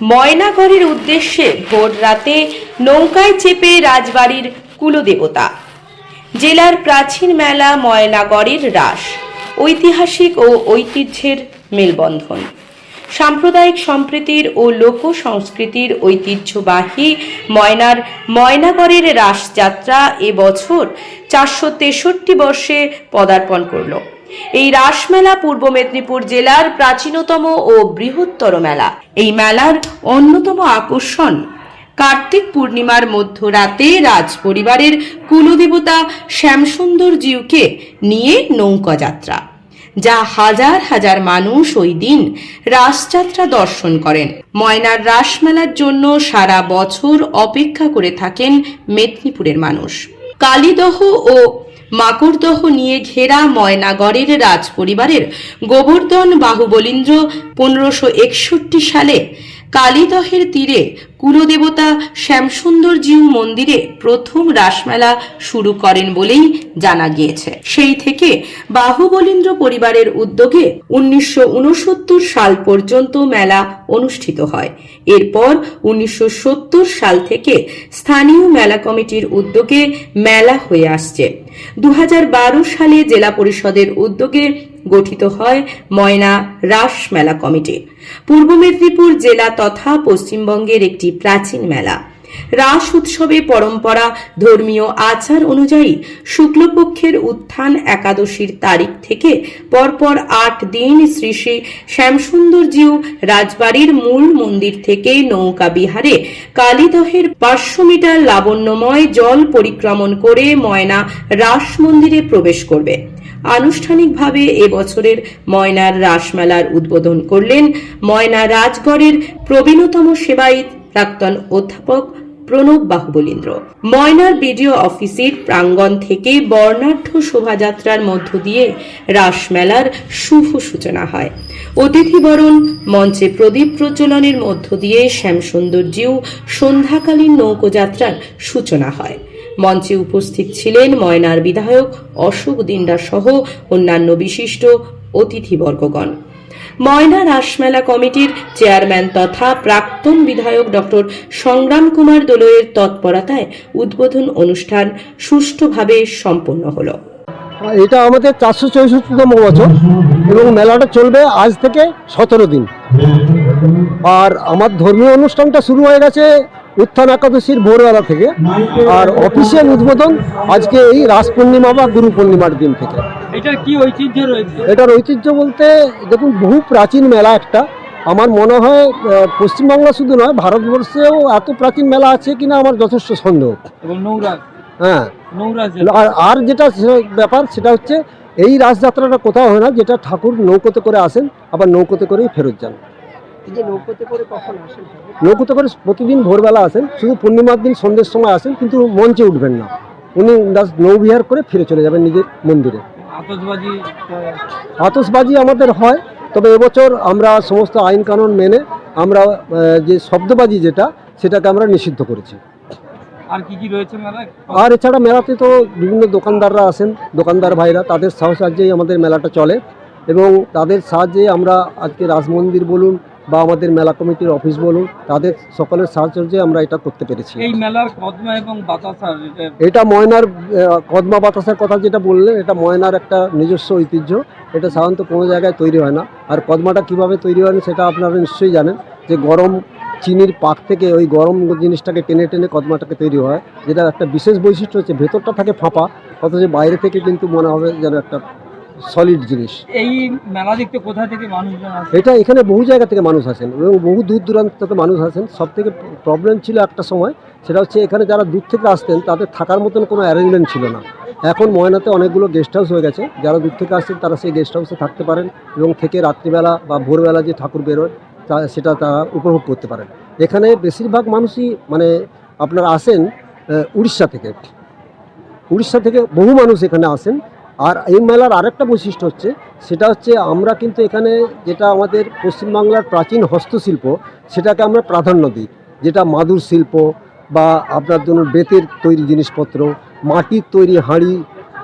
ময়নাগড়ের উদ্দেশ্যে ভোর রাতে নৌকায় চেপে রাজবাড়ির কুলদেবতা। জেলার প্রাচীন মেলা ময়নাগড়ের রাস, ঐতিহাসিক ও ঐতিহ্যের মেলবন্ধন। সাম্প্রদায়িক সম্প্রীতির ও লোক সংস্কৃতির ঐতিহ্যবাহী ময়নার ময়নাগড়ের রাসযাত্রা এবছর চারশো তেষট্টি বর্ষে পদার্পণ করল। এই রাসমেলা পূর্ব মেদিনীপুর জেলার প্রাচীনতম ও বৃহত্তর মেলা। এই মেলার অন্যতম আকর্ষণ কার্তিক পূর্ণিমার মধ্যরাতে রাজ পরিবারের কুলদেবতা শ্যামসুন্দর জিউকে নিয়ে নৌকা যাত্রা যা হাজার হাজার মানুষ ওই দিন রাসযাত্রা দর্শন করেন। ময়নার রাসমেলার জন্য সারা বছর অপেক্ষা করে থাকেন মেদিনীপুরের মানুষ। কালীদহ ও মাকড়দহ নিয়ে ঘেরা ময়নাগড়ের রাজ পরিবারের গোবর্ধন বাহুবলীন্দ্র পনেরোশো একষট্টি সালে কালীদহের তীরে কুলদেবতা শ্যামসুন্দরজিউ মন্দিরে প্রথম রাসমেলা শুরু করেন বলেই জানা গিয়েছে। সেই থেকে বাহুবলীন্দ্র পরিবারের উদ্যোগে উনিশশো উনসত্তর সাল পর্যন্ত মেলা অনুষ্ঠিত হয়। এরপর উনিশশো সত্তর সাল থেকে স্থানীয় মেলা কমিটির উদ্যোগে মেলা হয়ে আসছে। দু হাজার বারো সালে জেলা পরিষদের উদ্যোগে গঠিত হয় ময়না রাস মেলা কমিটি। পূর্ব মেদিনীপুর জেলা তথা পশ্চিমবঙ্গের একটি প্রাচীন মেলা। রাস উৎসবে পরম্পরা, ধর্মীয় আচার অনুযায়ী শুক্লপক্ষের উত্থান একাদশীর তারিখ থেকে পরপর আট দিন শ্রী শ্রী শ্যামসুন্দরজিউ রাজবাড়ির মূল মন্দির থেকে নৌকা বিহারে কালীদহের পাঁচশো মিটার লাবণ্যময় জল পরিক্রমণ করে ময়না রাস মন্দিরে প্রবেশ করবে। আনুষ্ঠানিকভাবে এবছরের ময়নার রাসমেলার উদ্বোধন করলেন ময়না রাজগড়ের প্রবীণতম সেবায়িত প্রাক্তন অধ্যাপক প্রণব বাহুবলীন্দ্র। ময়নার বিডিও অফিসের প্রাঙ্গণ থেকে বর্ণাঢ্য শোভাযাত্রার মধ্য দিয়ে রাসমেলার শুভ সূচনা হয়। অতিথিবরণ মঞ্চে প্রদীপ প্রজ্বলনের মধ্য দিয়ে শ্যামসুন্দরজিউ সন্ধ্যাকালীন নৌকোযাত্রার সূচনা হয়। মঞ্চে উপস্থিত ছিলেন ময়নার বিধায়ক অশোক দিন্ডা সহ অন্যান্য বিশিষ্ট অতিথিবর্গগণ। ময়না রাসমেলা কমিটির চেয়ারম্যান তথা প্রাক্তন বিধায়ক ডক্টর সংগ্রাম কুমার দোলয়ের তৎপরতায় উদ্বোধন অনুষ্ঠান সুষ্ঠুভাবে সম্পন্ন হলো। এটা আমাদের চারশো চৌষট্টিতম বছর এবং মেলাটা চলবে আজ থেকে সতেরো দিন। আর আমার ধর্মীয় অনুষ্ঠানটা শুরু হয়ে গেছে উত্থান একাদশীর ভোরবেলা থেকে। আর অফিসিয়াল উদ্বোধন আজকে এই রাস পূর্ণিমা বা গুরু পূর্ণিমার দিন থেকে। এটার কি ঐতিহ্য রয়েছে? এটার ঐতিহ্য বলতে দেখুন বহু প্রাচীন মেলা একটা। আমার মনে হয় পশ্চিমবাংলা শুধু নয় ভারতবর্ষেও এত প্রাচীন মেলা আছে কিনা আমার যথেষ্ট সন্দেহ। এবং নৌরাজ হ্যাঁ। আর আর যেটা ব্যাপার সেটা হচ্ছে এই রাসযাত্রাটা কোথাও হয় না যেটা ঠাকুর নৌকোতে করে আসেন আবার নৌকোতে করেই ফেরত যান। নৌকোতে করে প্রতিদিন ভোরবেলা আসেন শুধু পূর্ণিমার দিন সন্ধ্যের সময় আসেন কিন্তু মঞ্চে উঠবেন না। উনি নৌবিহার করে ফিরে চলে যাবেন নিজের মন্দিরে। আতসবাজি আমাদের হয় তবে এবছর আমরা সমস্ত আইন কানুন মেনে আমরা যে শব্দবাজি যেটা সেটাকে আমরা নিষিদ্ধ করেছি। আর কি কি রয়েছে আর এছাড়া মেলাতে তো বিভিন্ন দোকানদাররা আসেন দোকানদার ভাইরা তাদের সাহায্যেই আমাদের মেলাটা চলে। এবং তাদের সাহায্যে আমরা আজকে রাজমন্দির বলুন বা আমাদের মেলা কমিটির অফিস বলুন তাদের সকলের সাহায্যে আমরা এটা করতে পেরেছি। এই মেলার কদমা এবং বাতাসার এটা এটা ময়নার কদমা বাতাসের কথা যেটা বললেন এটা ময়নার একটা নিজস্ব ঐতিহ্য। এটা সাধারণত কোনো জায়গায় তৈরি হয় না। আর কদমাটা কীভাবে তৈরি হয় সেটা আপনারা নিশ্চয়ই জানেন যে গরম চিনির পাক থেকে ওই গরম জিনিসটাকে টেনে টেনে কদমাটাকে তৈরি হয় যেটা একটা বিশেষ বৈশিষ্ট্য হচ্ছে ভেতরটা থাকে ফাঁপা অথচ বাইরে থেকে কিন্তু মনে হবে যেন একটা সলিড জিনিস। এই মেলা দেখতে কোথা থেকে মানুষজন আসে? এটা এখানে বহু জায়গা থেকে মানুষ আসেন এবং বহু দূর দূরান্ত থেকে মানুষ আসেন। সব থেকে প্রবলেম ছিল একটা সময় সেটা হচ্ছে এখানে যারা দূর থেকে আসতেন তাদের থাকার মতন কোনো অ্যারেঞ্জমেন্ট ছিল না। এখন ময়নাতে অনেকগুলো গেস্ট হাউস হয়ে গেছে। যারা দূর থেকে আসছেন তারা সেই গেস্ট হাউসে থাকতে পারেন এবং থেকে রাত্রিবেলা বা ভোরবেলা যে ঠাকুর বেরোয় তা সেটা তারা উপভোগ করতে পারেন। এখানে বেশিরভাগ মানুষই মানে আপনারা আসেন উড়িষ্যা থেকে। উড়িষ্যা থেকে বহু মানুষ এখানে আসেন। আর এই মেলার আরেকটা বৈশিষ্ট্য হচ্ছে সেটা হচ্ছে আমরা কিন্তু এখানে যেটা আমাদের পশ্চিমবাংলার প্রাচীন হস্তশিল্প সেটাকে আমরা প্রাধান্য দিই। যেটা মাদুর শিল্প বা আপনার ধরুন বেতের তৈরি জিনিসপত্র মাটির তৈরি হাঁড়ি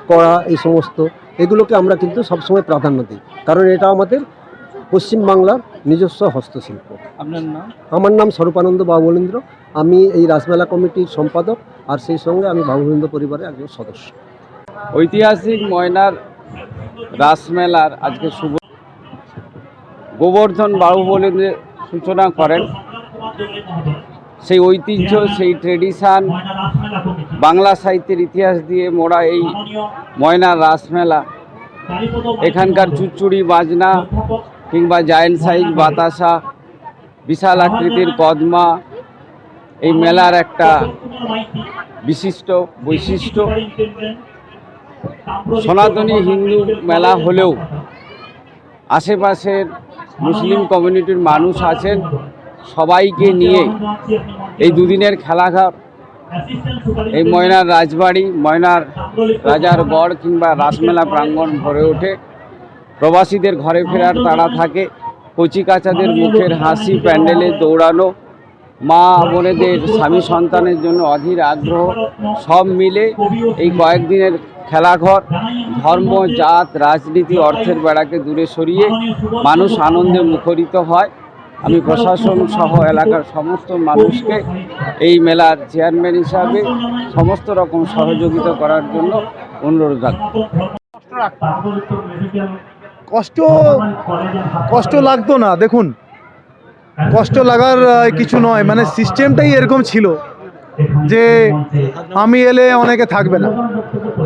করা এই সমস্ত এগুলোকে আমরা কিন্তু সবসময় প্রাধান্য দিই। কারণ এটা আমাদের পশ্চিমবাংলার নিজস্ব হস্তশিল্প। আপনার নাম? আমার নাম স্বরূপানন্দ বাবুলেন্দ্র আমি এই রাসমেলা কমিটির সম্পাদক আর সেই সঙ্গে আমি বাবুলেন্দ্র পরিবারের একজন সদস্য। ঐতিহাসিক ময়নার রাসমেলার আজকে শুভ গোবর্ধন বাবু বলে সূচনা করেন, সেই ঐতিহ্য, সেই ট্রেডিশান বাংলা সাহিত্যের ইতিহাস দিয়ে মোড়া এই ময়নার রাসমেলা। এখানকার চুচুড়ি বাজনা কিংবা জায়েন্ট সাইজ বাতাসা, বিশাল আকৃতির কদমা এই মেলার একটা বিশিষ্ট বৈশিষ্ট্য। সনাতনী হিন্দু মেলা হলেও আশেপাশের মুসলিম কমিউনিটির মানুষ আছেন। সবাইকে নিয়ে এই দুদিনের খেলাঘর, এই ময়নার রাজবাড়ি, ময়নার রাজার গড় কিংবা রাসমেলা প্রাঙ্গণ ভরে ওঠে। প্রবাসীদের ঘরে ফেরার তাড়া থাকে কচিকাচাদের মুখের হাসি, প্যান্ডেলে দৌড়ানো মা, বোনেদের, স্বামী সন্তানের জন্য অধীর আগ্রহ, সব মিলে এই কয়েকদিনের খেলাঘর, ধর্ম, জাত, রাজনীতি, অর্থের বেড়াকে দূরে সরিয়ে মানুষ আনন্দে মুখরিত হয়। আমি প্রশাসন সহ এলাকার সমস্ত মানুষকে এই মেলার চেয়ারম্যান হিসাবে সমস্ত রকম সহযোগিতা করার জন্য অনুরোধ রাখব। কষ্ট কষ্ট লাগতো না, দেখুন। কষ্ট লাগার কিছু নয়। মানে সিস্টেমটাই এরকম ছিল যে আমি এলে অনেকে থাকবে না।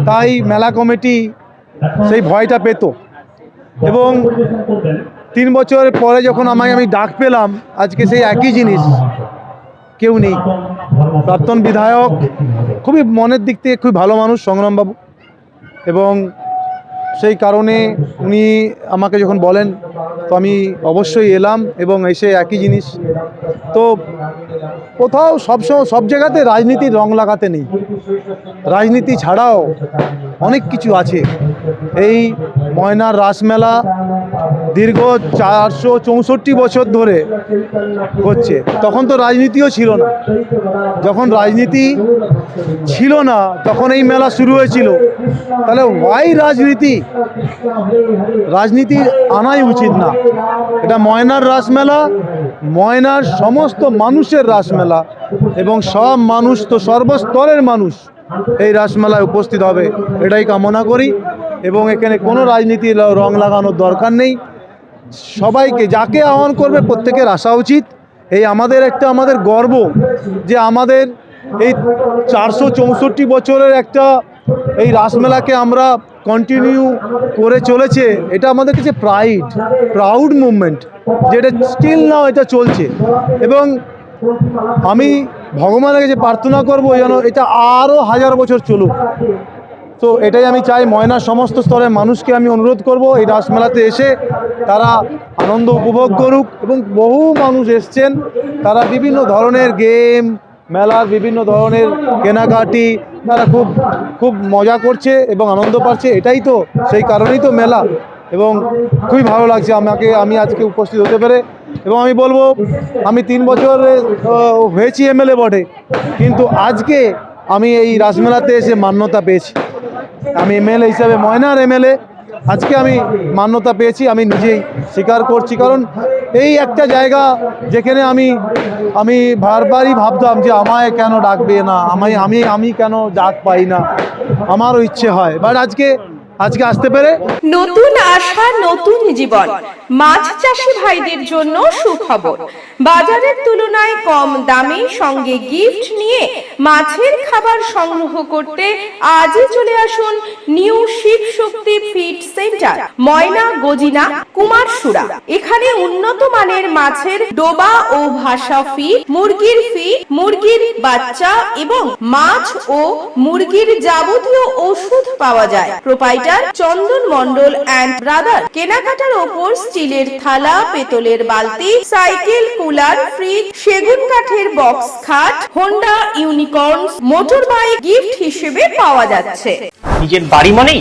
তাই মেলা কমিটি সেই ভয়টা পেত। এবং তিন বছর পরে যখন আমায় আমি ডাক পেলাম, আজকে সেই একই জিনিস কেউ নেই। প্রাক্তন বিধায়ক, খুবই মনের দিক থেকে খুবই ভালো মানুষ, সংগ্রামবাবু। এবং সেই কারণে উনি আমাকে যখন বলেন, তো আমি অবশ্যই এলাম এবং এসে একই জিনিস। তো কোথাও সবসময় সব জায়গাতে রাজনীতির রং লাগাতে নেই। রাজনীতি ছাড়াও অনেক কিছু আছে। এই ময়নার রাসমেলা দীর্ঘ চারশো চৌষট্টি বছর ধরে হচ্ছে। তখন তো রাজনীতিও ছিল না। যখন রাজনীতি ছিল না, তখন এই মেলা শুরু হয়েছিল। তাহলে ওয়াই রাজনীতি? রাজনীতি আনাই উচিত না। এটা ময়নার রাসমেলা, ময়নার সমস্ত মানুষের রাসমেলা, এবং সব মানুষ তো সর্বস্তরের মানুষ এই রাসমেলায় উপস্থিত হবে। এটাই কামনা করি। এবং এখানে কোনো রাজনীতির রং লাগানোর দরকার নেই। সবাইকে যাকে আহ্বান করবে প্রত্যেকের আসা উচিত। এই আমাদের একটা আমাদের গর্ব যে আমাদের এই চারশো চৌষট্টি বছরের একটা এই রাসমেলাকে আমরা কন্টিনিউ করে চলেছে। এটা আমাদের কাছে প্রাইড প্রাউড মুভমেন্ট যেটা স্টিল নাও এটা চলছে। এবং আমি ভগবানের কাছে প্রার্থনা করব যেন এটা আরও হাজার বছর চলুক। তো এটাই আমি চাই, ময়নার সমস্ত স্তরের মানুষকে আমি অনুরোধ করব, এই রাসমেলাতে এসে তারা আনন্দ উপভোগ করুক এবং বহু মানুষ এসছেন। তারা বিভিন্ন ধরনের গেম মেলার বিভিন্ন ধরনের কেনাকাটি, তারা খুব খুব মজা করছে এবং আনন্দ পাচ্ছে, এটাই তো, সেই কারণেই তো মেলা। এবং খুবই ভালো লাগছে আমাকে, আমি আজকে উপস্থিত হতে পেরে। এবং আমি বলব, আমি তিন বছর হয়েছি এমএলএ বটে কিন্তু আজকে আমি এই রাসমেলাতে এসে মান্যতা পেয়েছি। আমি এমএলএ হিসাবে, ময়নার এমএলএ আজকে আমি মান্যতা পেয়েছি, আমি নিজেই স্বীকার করছি। কারণ এই একটা জায়গা যেখানে আমি আমি বারবারই ভাবতাম যে আমায় কেন ডাকবে না, আমায়, আমি আমি কেন ডাক পাই না, আমারও ইচ্ছে হয়। বাট আজকে আজকে আসতে পেরে? নতুন আশা, নতুন জীবন। মাছ চাষি ভাইদের জন্য সুখবর। বাজারের তুলনায় কম দামে সঙ্গে গিফট নিয়ে মাছের খাবার সংগ্রহ করতে আজই চলে আসুন new Shiv Shakti feed centre, Moyna, Gajina Kumarsura এখানে উন্নত মানের মাছের ডোবা ও ভাষা ফিড মুরগির ফিড মুরগির বাচ্চা এবং মাছ ও মুরগির যাবতীয় ওষুধ পাওয়া যায়। Proprietor Chandan Mondal and brother. কেনাকাটার ওপর স্টিলের থালা, পেতলের বালতি, সাইকেল, কুলার, ফ্রিজ, সেগুন কাঠের বক্স, খাট, Honda Unicorn motor bike gift হিসেবে পাওয়া যাচ্ছে। নিজের বাড়ি মানেই